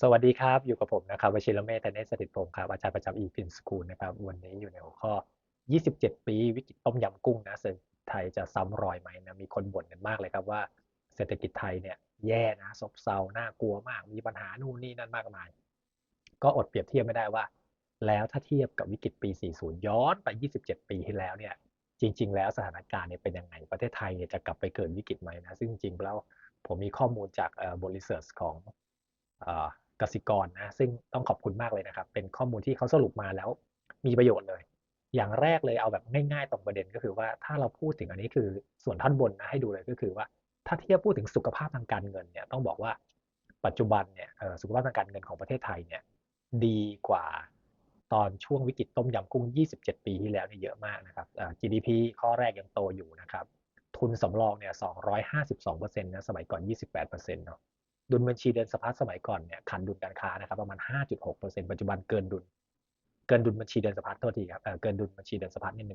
สวัสดีครับ อยู่กับผมนะครับวชิรเมธเนศสถิตพงศ์ครับ อาจารย์ประจำ eFin School นะครับ วันนี้อยู่ในหัวข้อ 27 ปีวิกฤตต้มยำกุ้งนะเศรษฐกิจไทยจะซ้ำรอยไหมนะ มีคนบ่นกันมากเลยครับว่าเศรษฐกิจไทยเนี่ยแย่นะซบเซาน่ากลัวมาก มีปัญหานู่นนี่นั่นมากมาย ก็อดเปรียบเทียบไม่ได้ว่า แล้วถ้าเทียบกับวิกฤตปี 40 ย้อนไป 27 ปีที่แล้วเนี่ยจริง ๆ แล้วสถานการณ์เนี่ยเป็นยังไง ประเทศไทยเนี่ยจะกลับไปเกิดวิกฤตไหมนะ ซึ่งจริงๆแล้วผมมีข้อมูลจากบทรีเสิร์ชของ กสิกรนะซึ่งต้องขอบคุณมากเลยนะครับ เป็นข้อมูลที่เขาสรุปมาแล้วมีประโยชน์เลย อย่างแรกเลยเอาแบบง่ายๆตรงประเด็นก็คือว่าถ้าเราพูดถึงอันนี้คือส่วนท่อนบนนะให้ดูเลยก็คือว่า ถ้าเทียบพูดถึงสุขภาพทางการเงินเนี่ยต้องบอกว่าปัจจุบันเนี่ยสุขภาพทางการเงินของประเทศไทยเนี่ยดีกว่าตอนช่วงวิกฤตต้มยำกุ้ง 27 ปีที่แล้วเนี่ยเยอะมากนะครับ GDP ข้อแรกยังโตอยู่นะครับ ทุนสำรองเนี่ย 252%นะ สมัยก่อน 28%เนาะ ดุลบัญชีเดินสะพัดสมัยก่อนเนี่ยขันดุลการค้านะครับประมาณ 5.6%ปัจจุบันเกินดุลเกินดุลบัญชีเดินสะพัดโทษทีครับเกินดุลบัญชีเดินสะพัดนี่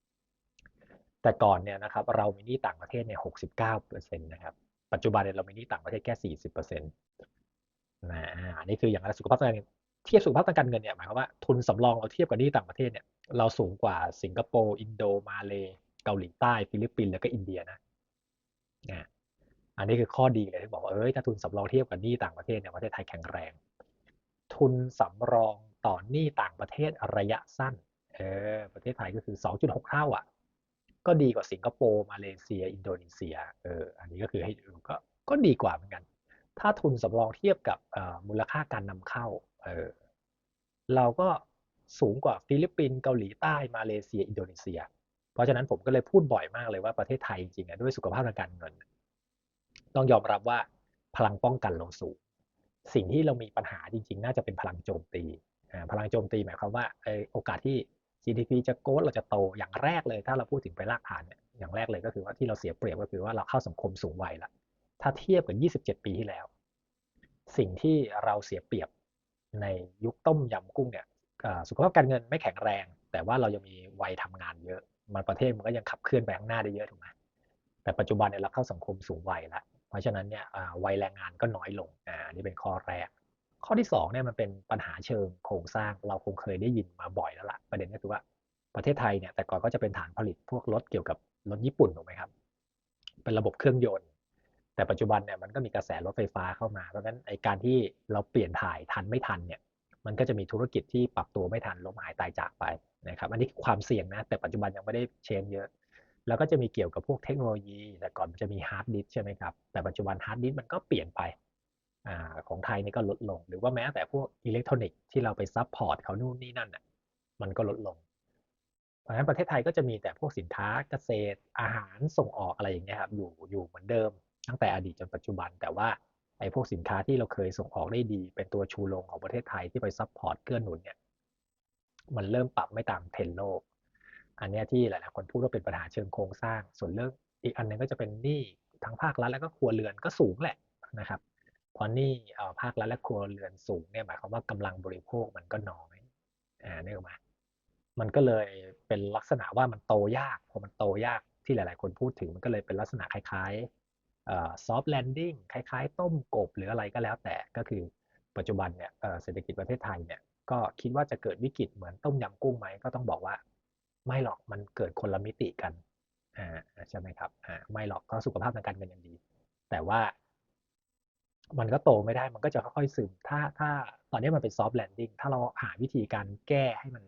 1.8 แต่ก่อนเนี่ยนะครับเรามีหนี้ต่างประเทศเนี่ย69%นะครับปัจจุบันเนี่ยเรามีหนี้ต่างประเทศแค่ 40%นะอันนี้คืออย่างไรสุขภาพทางการเงินเทียบสุขภาพทางการเงินเนี่ยหมายความว่าทุนสำรองเราเทียบกับหนี้ต่างประเทศเนี่ยเราสูงกว่าสิงคโปร์อินโดมาเลเกาหลีใต้ฟิลิปปินส์แล้วก็อินเดียนะนะ อันนี้คือข้อดีเลยที่บอกว่าเอ้ยถ้าทุนสำรองเทียบกับหนี้ต่างประเทศเนี่ยประเทศไทยแข็งแรง ทุนสำรองต่อหนี้ต่างประเทศระยะสั้นเออประเทศไทยก็คือ 2.6 เท่าอะ ก็ดีกว่าสิงคโปร์มาเลเซีย อินโดนีเซียเอออันนี้ก็คือให้ดูก็ก็ดีกว่าเหมือนกัน ถ้าทุนสำรองเทียบกับมูลค่าการนำเข้าเออเราก็สูงกว่าฟิลิปปินส์เกาหลีใต้มาเลเซีย อินโดนีเซีย เพราะฉะนั้นผมก็เลยพูดบ่อยมากเลยว่าประเทศไทยจริงๆด้วยสุขภาพทางการเงิน ต้องยอมรับว่าพลังป้องกันเราสูงสิ่งที่เรามีปัญหาจริงๆ น่าจะเป็นพลังโจมตีพลังโจมตีหมายความว่าโอกาสที่ GDP จะโกดเราจะโตอย่างแรกเลย ถ้าเราพูดถึงไปรากฐานเนี่ยอย่างแรกเลยก็คือว่าที่เราเสียเปรียบก็คือว่าเราเข้าสังคมสูงวัยละถ้าเทียบกับ 27 ปีที่แล้ว สิ่งที่เราเสียเปรียบในยุคต้มยำกุ้งเนี่ยสุขภาพการเงินไม่แข็งแรง แต่ว่าเรายังมีวัยทำงานเยอะมันประเทศมันก็ยังขับเคลื่อนไปข้างหน้าได้เยอะถูกไหมแต่ปัจจุบันเนี่ยเราเข้าสังคมสูงวัยแล้ว ราะฉะนั้นเนี่ยวัยแรงงานก็น้อยลงอ่านี่เป็นข้อแรก ข้อที่2เนี่ยมันเป็นปัญหาเชิงโครงสร้างเราคงเคยได้ยินมาบ่อยแล้วละ่ะประเด็นก็คือว่าประเทศไทยเนี่ยแต่ก่อนก็จะเป็นฐานผลิตพวกรถเกี่ยวกับรถญี่ปุ่นถูกไหมครับ เป็นระบบเครื่องยนต์ แต่ปัจจุบันเนี่ยมันก็มีกระแสรถไฟฟ้าเข้ามาเพราะฉะนั้นไอการที่เราเปลี่ยนถ่ายทันไม่ทันเนี่ยมันก็จะมีธุรกิจที่ปรับตัวไม่ทันล้มหายตายจากไปนะครับอันนี้ความเสี่ยงนะแต่ปัจจุบันยังไม่ได้เชนเยอะ แล้วก็จะมีเกี่ยวกับพวกเทคโนโลยี แต่ก่อนมันจะมีฮาร์ดดิสใช่ไหมครับ แต่ปัจจุบันฮาร์ดดิสมันก็เปลี่ยนไปอของไทยนี่ก็ลดลง หรือว่าแม้แต่พวกอิเล็กทรอนิกส์ที่เราไปซับพอร์ตเขานู่นนี่นั่นอะมันก็ลดลง เพราะฉะนั้นประเทศไทยก็จะมีแต่พวกสินค้าเกษตรอาหารส่งออกอะไรอย่างเงี้ยครับอยู่อยู่เหมือนเดิม ตั้งแต่อดีตจนปัจจุบัน แต่ว่าไอ้พวกสินค้าที่เราเคยส่งออกได้ดี เป็นตัวชูโรงของประเทศไทยที่ไปซับพอร์ตเกื้อหนุนเนี่ยมันเริ่มปรับไม่ตามเทรนโลก อันนี้ที่หลายๆคนพูดว่าเป็นปัญหาเชิงโครงสร้าง ส่วนเรื่องอีกอันนึงก็จะเป็นหนี้ทั้งภาครัฐแล้วก็ครัวเรือนก็สูงแหละนะครับพอหนี้ภาครัฐและครัวเรือนสูงเนี่ยหมายความว่ากำลังบริโภคมันก็น้อยอ่าเนี่ยมามันก็เลยเป็นลักษณะว่ามันโตยากพอมันโตยากที่หลาย ๆ คนพูดถึงมันก็เลยเป็นลักษณะคล้ายๆซอฟต์แลนดิ้งคล้าย ๆ ต้มกบหรืออะไรก็แล้วแต่ก็คือปัจจุบันเนี่ยเศรษฐกิจประเทศไทยเนี่ยก็คิดว่าจะเกิดวิกฤตเหมือนต้มยำกุ้งไหมก็ต้องบอกว่า ไม่หรอกมันเกิดคนละมิติกันอ่าใช่ไหมครับอ่าไม่หรอกก็สุขภาพทางการเงินยังดี แต่ว่า มันก็โตไม่ได้มันก็จะค่อยๆซึมถ้าถ้าตอนนี้มันเป็นซอฟต์แลนดิ้งถ้าเราหาวิธีการแก้ให้มัน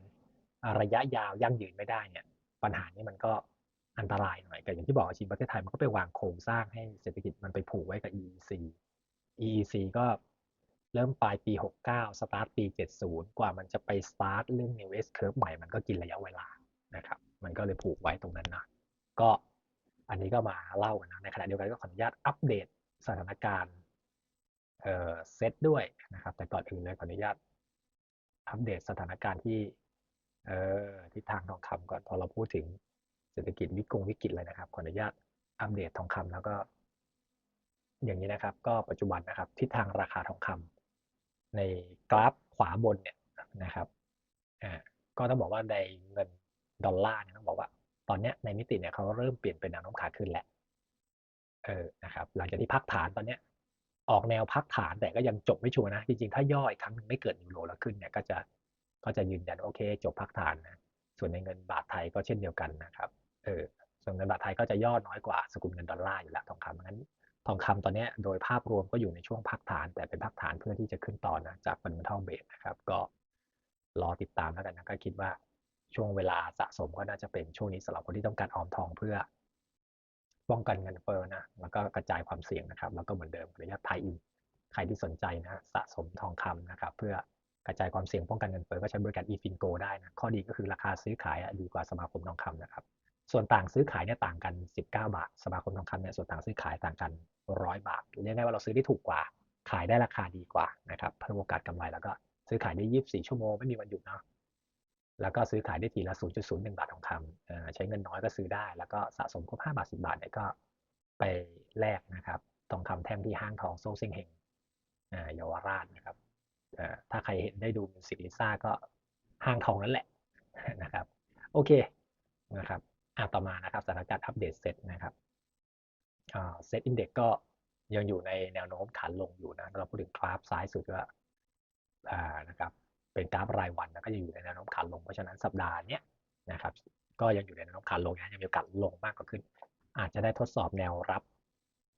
ระยะยาวยั่งยืนไม่ได้เนี่ย ปัญหานี้มันก็อันตรายหน่อยแต่อย่างที่บอกจริงประเทศไทยมันก็ไปวางโครงสร้างให้เศรษฐกิจมันไปผูกไว้กับ EEC EEC ก็เริ่มปลายปี 69 สตาร์ทปี 70 กว่ามันจะไปสตาร์ทเรื่อง New S Curve ใหม่มันก็กินระยะเวลา นะครับ มันก็เลยผูกไว้ตรงนั้นนะก็อันนี้ก็มาเล่ากันนะในขณะเดียวกันก็ขออนุญาตอัปเดตสถานการณ์เอ่อเซตด้วยนะครับ แต่ก่อนอื่นเลยขออนุญาตอัปเดตสถานการณ์ที่เอ่อทิศทางทองคำก่อนพอเราพูดถึงเศรษฐกิจวิกฤตวิกฤตเลยนะครับขออนุญาตอัปเดตทองคำแล้วก็ อย่างนี้นะครับ ก็ปัจจุบันนะครับ ทิศทางราคาทองคำในกราฟขวาบนเนี่ยนะครับอ่าก็ต้องบอกว่าในเงิน ดอลลาร์เนี่ยต้องบอกว่า ตอนนี้ในมิติเนี่ยเขาเริ่มเปลี่ยนเป็นแนวโน้มขาขึ้นแล้วเออนะครับหลังจากที่พักฐานตอนนี้ออกแนวพักฐานแต่ก็ยังจบไม่ชัวร์นะ จริงๆ ถ้าย่ออีกครั้งหนึ่งไม่เกิดนิวโรแล้วขึ้นเนี่ยก็จะก็จะยืนยันโอเค จบพักฐานนะส่วนในเงินบาทไทยก็เช่นเดียวกันนะครับเออส่วนเงินบาทไทยก็จะย่อน้อยกว่าสกุลเงินดอลลาร์อยู่แล้วทองคำงั้นทองคำตอนนี้โดยภาพรวมก็อยู่ในช่วงพักฐาน แต่เป็นพักฐานเพื่อที่จะขึ้นต่อนะจาก fundamental base นะครับ ก็รอติดตามแล้วกันนะก็คิดว่า ช่วงเวลาสะสมก็น่าจะเป็นช่วงนี้สำหรับคนที่ต้องการออมทองเพื่อ ป้องกันเงินเฟ้อนะแล้วก็กระจายความเสี่ยงนะครับ แล้วก็เหมือนเดิมระยะไทยอีกใครที่สนใจนะสะสมทองคำนะครับ เพื่อกระจายความเสี่ยงป้องกันเงินเฟ้อก็ใช้บริการ eFingo ได้นะข้อดีก็คือราคาซื้อขายดีกว่าสมาคมทองคำนะครับ ส่วนต่างซื้อขายเนี่ยต่างกัน 19 บาท สมาคมทองคำเนี่ยส่วนต่างซื้อขายต่างกัน 100 บาทเรียกได้ว่าเราซื้อได้ถูกกว่า ขายได้ราคาดีกว่านะครับเพิ่มโอกาสกำไรแล้วก็ซื้อขายได้ 24 ชั่วโมงไม่มีวันหยุดเนาะ แล้วก็ซื้อขายได้ทีละ 0.01 บาททองคำใช้เงินน้อยก็ซื้อได้ แล้วก็สะสมครบ5บาท 10 บาทเนี่ยก็ไปแลกนะครับ ทองคำแท่งที่ห้างทองโซ่เซิงเฮงเยาวราชนะครับถ้าใครเห็นได้ดูมิวสิกลิซ่าก็ห้างทองนั่นแหละนะครับ โอเคนะครับอะต่อมานะครับสถานการณ์อัปเดตเซ็ตนะครับเซ็ตอินเด็กก็ยังอยู่ในแนวโน้มขาลงอยู่นะเราพูดถึงกราฟซ้ายสุดก็นะครับ เป็นกราฟรายวันนะก็ยังอยู่ในแนวโน้มขาลงเพราะฉะนั้นสัปดาห์นี้นะครับก็ยังอยู่ในแนวโน้มขาลงนะยังมีโอกาสลงมากกว่าขึ้น อาจจะได้ทดสอบแนวรับ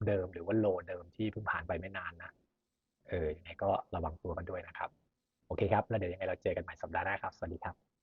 เดิมหรือว่าโลเดิมที่เพิ่งผ่านไปไม่นานนะเออยังไงก็ระวังตัวกันด้วยนะครับ โอเคครับ แล้วเดี๋ยวยังไงเราเจอกันใหม่สัปดาห์หน้าครับ สวัสดีครับ